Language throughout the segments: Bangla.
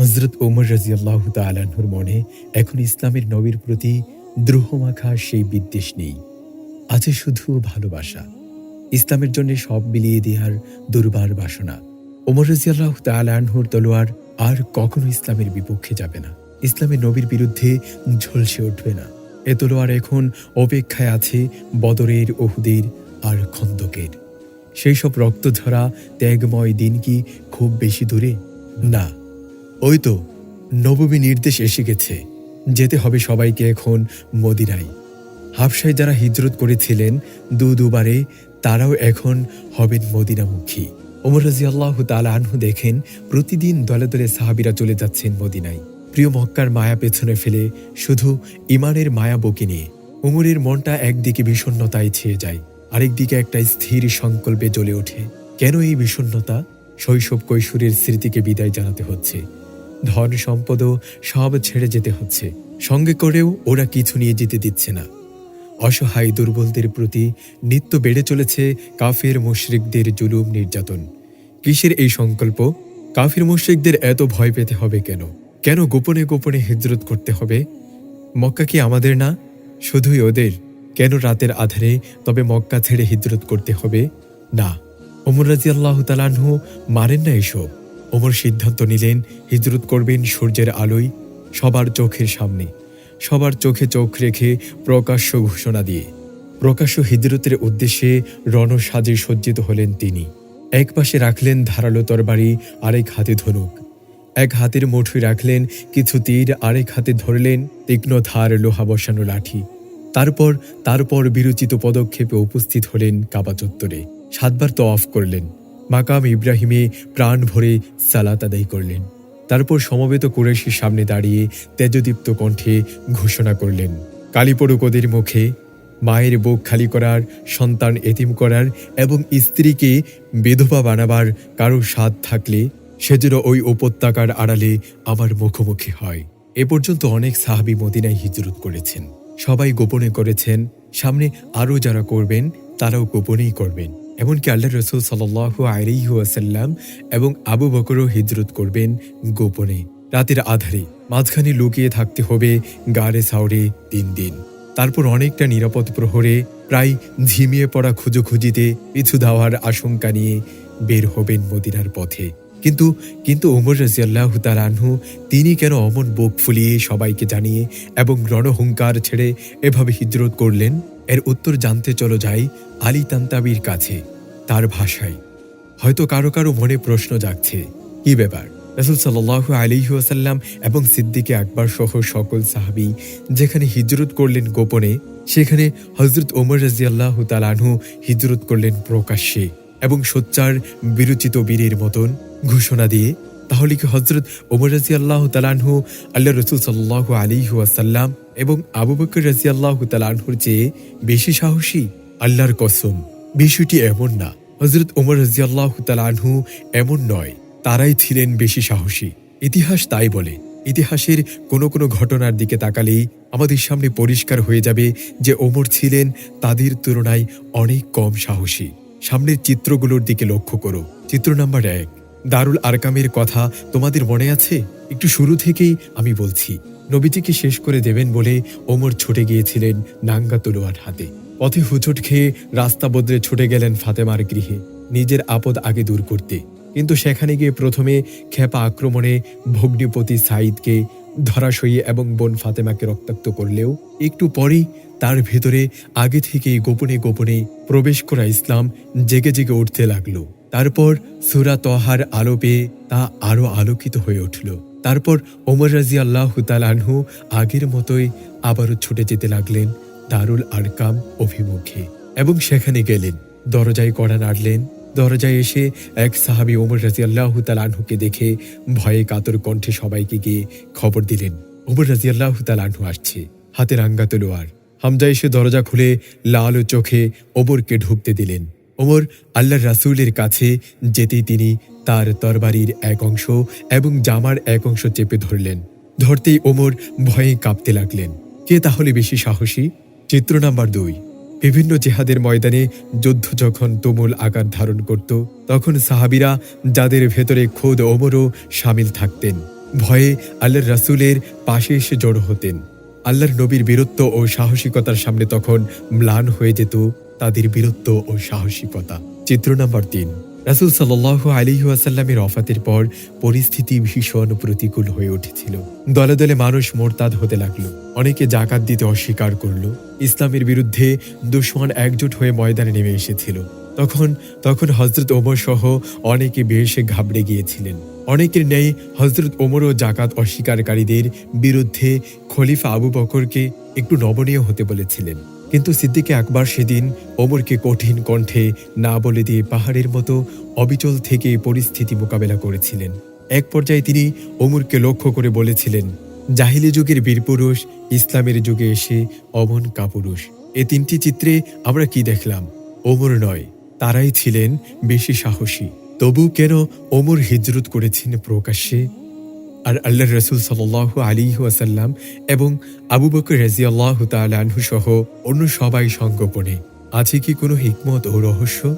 হজরত ওমর রাজিয়াল্লাহ তালাহুর মনে, এখন ইসলামের নবীর প্রতি দ্রোহমাখা সেই বিদ্বেষ নেই। আছে শুধু ভালোবাসা। ইসলামের জন্য সব মিলিয়ে দেওয়ার দুর্বার বাসনা। ওমর রাজিয়াল্লাহ তালাহুর তলোয়ার আর কখনো ইসলামের বিপক্ষে যাবে না। ইসলামের নবীর বিরুদ্ধে ঝলসে উঠবে না। এ তলোয়ার এখন অপেক্ষায় আছে বদরের, ওহুদের আর খন্দকের। সেই সব রক্তঝরা, ত্যাগময় দিন কি খুব বেশি দূরে? না। ওই তো, নবমী নির্দেশ এসে গেছে। যেতে হবে সবাইকে এখন মদিনায়। হাফসায় যারা হিজরত করেছিলেন দু দুবারে, তারাও এখন হবেন মদিনামুখী। ওমর রাজি আল্লাহ আনহু দেখেন, প্রতিদিন দলে দলে সাহাবিরা চলে যাচ্ছেন মদিনায়। প্রিয় মক্কার মায়া পেছনে ফেলে শুধু ইমানের মায়া বকি নিয়ে। উমরের মনটা একদিকে বিষণ্ণতায় ছেয়ে যায়, আরেকদিকে একটা স্থির সংকল্পে জ্বলে ওঠে। কেন এই বিষণ্ণতা? শৈশব কৈশোরের স্মৃতিকে বিদায় জানাতে হচ্ছে। ধন সম্পদও সব ছেড়ে যেতে হচ্ছে। সঙ্গে করেও ওরা কিছু নিয়ে যেতে দিচ্ছে না। অসহায় দুর্বলদের প্রতি নিত্য বেড়ে চলেছে কাফের মুশরিকদের জুলুম নির্যাতন। কিসের এই সংকল্প? কাফির মুশরিকদের এত ভয় পেতে হবে কেন? কেন গোপনে গোপনে হিজরত করতে হবে? মক্কা কি আমাদের না? শুধুই ওদের? কেন রাতের আধারে তবে মক্কা ছেড়ে হিজরত করতে হবে? না। ওমর রাজি আল্লাহ তালাহু মারেন না এসব। ওমর সিদ্ধান্ত নিলেন, হিজরত করবেন সূর্যের আলোয় সবার চোখের সামনে। সবার চোখে চোখ রেখে প্রকাশ্য ঘোষণা দিয়ে। প্রকাশ্য হিজরতের উদ্দেশ্যে রণসাজে সজ্জিত হলেন তিনি। এক পাশে রাখলেন ধারালো তরবারি, আরেক হাতে ধনুক। এক হাতের মুঠোয় রাখলেন কিছু তীর, আরেক হাতে ধরলেন তীক্ষ্ণ ধার লোহা বসানো লাঠি। তারপর তারপর বিরচিত পদক্ষেপে উপস্থিত হলেন কাবা চত্বরে। সাতবার তো অফ করলেন। মাকাম ইব্রাহিমে প্রাণ ভরে সালাত আদায় করলেন। তারপর সমবেত কুরেশির সামনে দাঁড়িয়ে তেজদীপ্ত কণ্ঠে ঘোষণা করলেন কালীপড়ুক ওদের মুখে, মায়ের বুক খালি করার, সন্তান এতিম করার এবং স্ত্রীকে বেধবা বানাবার কারও স্বাদ থাকলে সেজন্য ওই উপত্যকার আড়ালে আমার মুখোমুখি হয়। এ পর্যন্ত অনেক সাহাবি মদিনায় হিজরত করেছেন। সবাই গোপনে করেছেন, সামনে আরও যারা করবেন, তারাও গোপনেই করবেন। এমনকি আল্লাহ রসুল সাল আলিহাসাল্লাম এবং আবু বকরও হিজরত করবেন গোপনে। রাতের আধারে মাঝখানে লুকিয়ে থাকতে হবে গাড়ে সাউরে তিন দিন। তারপর অনেকটা নিরাপদ প্রহরে প্রায় ঝিমিয়ে পড়া খুঁজোখুঁজিতে পিছু দেওয়ার আশঙ্কা নিয়ে বের হবেন মদিনার পথে। কিন্তু কিন্তু ওমর রাজিয়াল্লাহ তালানহু তিনি কেন অমন বুক ফুলিয়ে সবাইকে জানিয়ে এবং রণহুঙ্কার ছেড়ে এভাবে হিজরত করলেন? এর উত্তর জানতে চলো যাই আলী তান্তাবির কাছে, তার ভাষায়। হয়তো কারও কারও মনে প্রশ্ন জাগছে, কি ব্যাপার? রসুল সাল্লাহ আলিহাসাল্লাম এবং সিদ্দিকে আকবর সহ সকল সাহাবি যেখানে হিজরত করলেন গোপনে, সেখানে হজরত ওমর রাজিয়াল্লাহ তালানহু হিজরত করলেন প্রকাশ্যে এবং সোচ্চার, বিরচিত বীরের মতন। ঘোষণা দিয়ে, তাহলে কি হজরত ওমর রাজি আল্লাহ তালানহু আল্লাহ রসুল সাল্লাহ আলী ওয়াসাল্লাম এবং আবু বকর রাজি আল্লাহ তালানহুর চেয়ে বেশি সাহসী? আল্লাহর কসম, বিষয়টি এমন না। হজরত ওমর রাজি আল্লাহ তালানহু এমন নয়, তারাই ছিলেন বেশি সাহসী। ইতিহাস তাই বলে, ইতিহাসের কোনো কোনো ঘটনার দিকে তাকালেই আমাদের সামনে পরিষ্কার হয়ে যাবে যে ওমর ছিলেন তাদের তুলনায় অনেক কম সাহসী। সামনের চিত্রগুলোর দিকে লক্ষ্য করো। চিত্র নাম্বার এক দারুল আরকামের কথা তোমাদের মনে আছে? একটু শুরু থেকেই আমি বলছি, নবীজিকে শেষ করে দেবেন বলে ওমর ছুটে গিয়েছিলেন নাঙ্গা তলোয়ার হাতে। পথে হুচট খেয়ে রাস্তা বদলে ছুটে গেলেন ফাতেমার গৃহে, নিজের আপদ আগে দূর করতে। কিন্তু সেখানে গিয়ে প্রথমে খেপা আক্রমণে ভগ্নিপতি সাইদকে ধরাশয়ী এবং বোন ফাতেমাকে রক্তাক্ত করলেও একটু পরেই তার ভেতরে আগে থেকেই গোপনে গোপনে প্রবেশ করা ইসলাম জেগে জেগে উঠতে লাগল। তারপর সুরা তহার আলো পেয়ে তা আরও আলোকিত হয়ে উঠল। তারপর ওমর রাজি আল্লাহ আনহু আগের মতোই আবারও ছুটে যেতে লাগলেন দারুল আরকাম অভিমুখে এবং সেখানে গেলেন। দরজায় কড়া নাড়লেন। দরজায় এসে এক সাহাবি ওমর রাজি আল্লাহ আনহুকে দেখে ভয়ে কাতর কণ্ঠে সবাইকে গিয়ে খবর দিলেন, ওমর রাজি আল্লাহ আনহু আসছে হাতে রাঙ্গা তলোয়ার হামজা এসে দরজা খুলে লাল চোখে ওমরকে ঢুকতে দিলেন। ওমর আল্লাহর রাসুলের কাছে যেতেই তিনি তার তরবারির এক অংশ এবং জামার এক অংশ চেপে ধরলেন। ধরতেই ওমর ভয়ে কাঁপতে লাগলেন। কে তাহলে বেশি সাহসী? চিত্র নাম্বার দুই। বিভিন্ন জেহাদের ময়দানে যুদ্ধ যখন তুমুল আকার ধারণ করত, তখন সাহাবিরা যাদের ভেতরে খোদ ওমরও সামিল থাকতেন, ভয়ে আল্লাহর রাসূলের পাশে এসে জড়ো হতেন। আল্লাহর নবীর বীরত্ব ও সাহসিকতার সামনে তখন ম্লান হয়ে যেত তাদের বীরত্ব ও সাহসিকতা। চিত্র নাম্বার তিন। রাসুল সাল্লাহ আলী আসাল্লামের অফাতের পর পরিস্থিতি ভীষণ প্রতিকূল হয়ে উঠেছিল। দলে দলে মানুষ মোরতাদ হতে লাগল। অনেকে জাকাত দিতে অস্বীকার করল। ইসলামের বিরুদ্ধে দুশ্মন একজোট হয়ে ময়দানে নেমে এসেছিল। তখন তখন হজরত ওমর সহ অনেকে বেশ ঘাবড়ে গিয়েছিলেন। অনেকের নেই হজরত ওমর ও জাকাত অস্বীকারীদের বিরুদ্ধে খলিফা আবু বকরকে একটু নমনীয় হতে বলেছিলেন। কিন্তু সিদ্দিকে আকবর সেদিন ওমরকে কঠিন কণ্ঠে না বলে দিয়ে পাহাড়ের মতো অবিচল থেকে পরিস্থিতি মোকাবেলা করেছিলেন। এক পর্যায়ে তিনি ওমরকে লক্ষ্য করে বলেছিলেন, জাহিলি যুগের বীরপুরুষ ইসলামের যুগে এসে অমন কাপুরুষ। এ তিনটি চিত্রে আমরা কি দেখলাম? ওমর নয়, তারাই ছিলেন বেশি সাহসী। তবু কেন ওমর হিজরত করেছেন প্রকাশ্যে? আর আল্লাহ রসুল সাল্লাহ আলী ওয়াসাল্লাম এবং আবু বকর রাজি আল্লাহ তালহু সহ অন্য সবাই সংগোপনে আছে কি কোনো হিকমত ও রহস্য?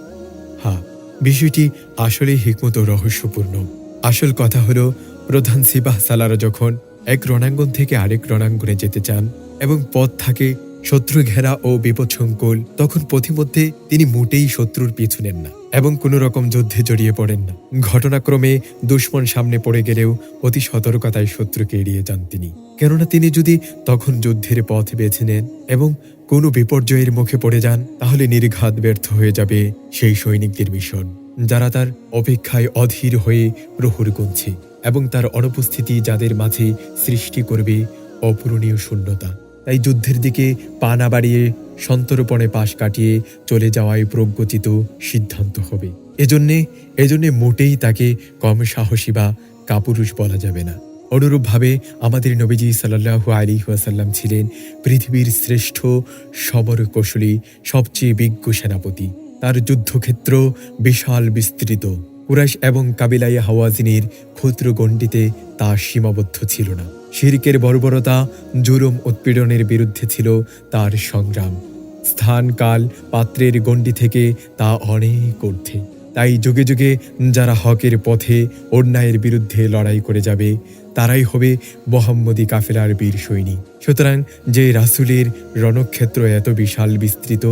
হ্যাঁ বিষয়টি আসলে হিকমত ও রহস্যপূর্ণ। আসল কথা হলো, প্রধান সিবাহ সালারা যখন এক রণাঙ্গন থেকে আরেক রণাঙ্গনে যেতে চান এবং পথ থাকে শত্রু ঘেরা ও বিপদসংকুল, তখন পথিমধ্যে তিনি মোটেই শত্রুর পিছু নেন না এবং কোনো রকম যুদ্ধে জড়িয়ে পড়েন না। ঘটনাক্রমে দুশ্মন সামনে পড়ে গেলেও অতি সতর্কতায় শত্রুকে এড়িয়ে যান তিনি। কেননা তিনি যদি তখন যুদ্ধের পথ বেছে নেন এবং কোনো বিপর্যয়ের মুখে পড়ে যান, তাহলে নির্ঘাত ব্যর্থ হয়ে যাবে সেই সৈনিকদের মিশন, যারা তার অপেক্ষায় অধীর হয়ে প্রহর গুনছে এবং তার অনুপস্থিতি যাদের মাঝে সৃষ্টি করবে অপূরণীয় শূন্যতা। তাই যুদ্ধের দিকে পা না বাড়িয়ে সন্তর্পণে পাশ কাটিয়ে চলে যাওয়াই প্রজ্ঞচিত সিদ্ধান্ত হবে। এজন্যে এজন্যে মোটেই তাকে কম সাহসী বা কাপুরুষ বলা যাবে না। অনুরূপভাবে আমাদের নবীজি সাল্লাহু আলী ওয়াসাল্লাম ছিলেন পৃথিবীর শ্রেষ্ঠ সমর কৌশলী, সবচেয়ে বিজ্ঞ সেনাপতি। তার যুদ্ধক্ষেত্র বিশাল বিস্তৃত। কুরাইশ এবং কাবিলাই হাওয়াজিনের ক্ষুদ্র গণ্ডিতে তা সীমাবদ্ধ ছিল না। শিরকের বর্বরতা জুরুম উৎপীড়নের বিরুদ্ধে ছিল তার সংগ্রাম। স্থান, কাল, পাত্রের গণ্ডি থেকে তা অনেক ঊর্ধ্বে। তাই যুগে যুগে যারা হকের পথে অন্যায়ের বিরুদ্ধে লড়াই করে যাবে, তারাই হবে মোহাম্মদী কাফেলার বীর সৈনিক। সুতরাং যে রাসুলের রণক্ষেত্র এত বিশাল বিস্তৃত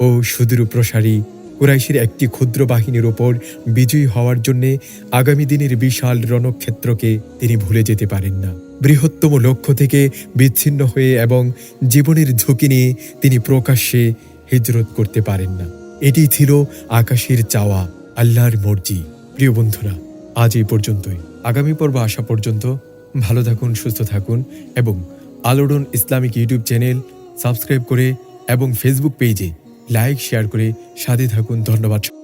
ও সুদূর প্রসারী কুরাইশের একটি ক্ষুদ্র বাহিনীর ওপর বিজয়ী হওয়ার জন্যে আগামী দিনের বিশাল রণক্ষেত্রকে তিনি ভুলে যেতে পারেন না। বৃহত্তম লক্ষ্য থেকে বিচ্ছিন্ন হয়ে এবং জীবনের ঝুঁকি নিয়ে তিনি প্রকাশ্যে হিজরত করতে পারেন না। এটি ছিল আকাশের চাওয়া, আল্লাহর মর্জি। প্রিয় বন্ধুরা, আজ এই পর্যন্তই। আগামী পর্ব আসা পর্যন্ত ভালো থাকুন, সুস্থ থাকুন এবং আলোড়ন ইসলামিক ইউটিউব চ্যানেল সাবস্ক্রাইব করে এবং ফেসবুক পেজে লাইক শেয়ার করে সাথে থাকুন। ধন্যবাদ।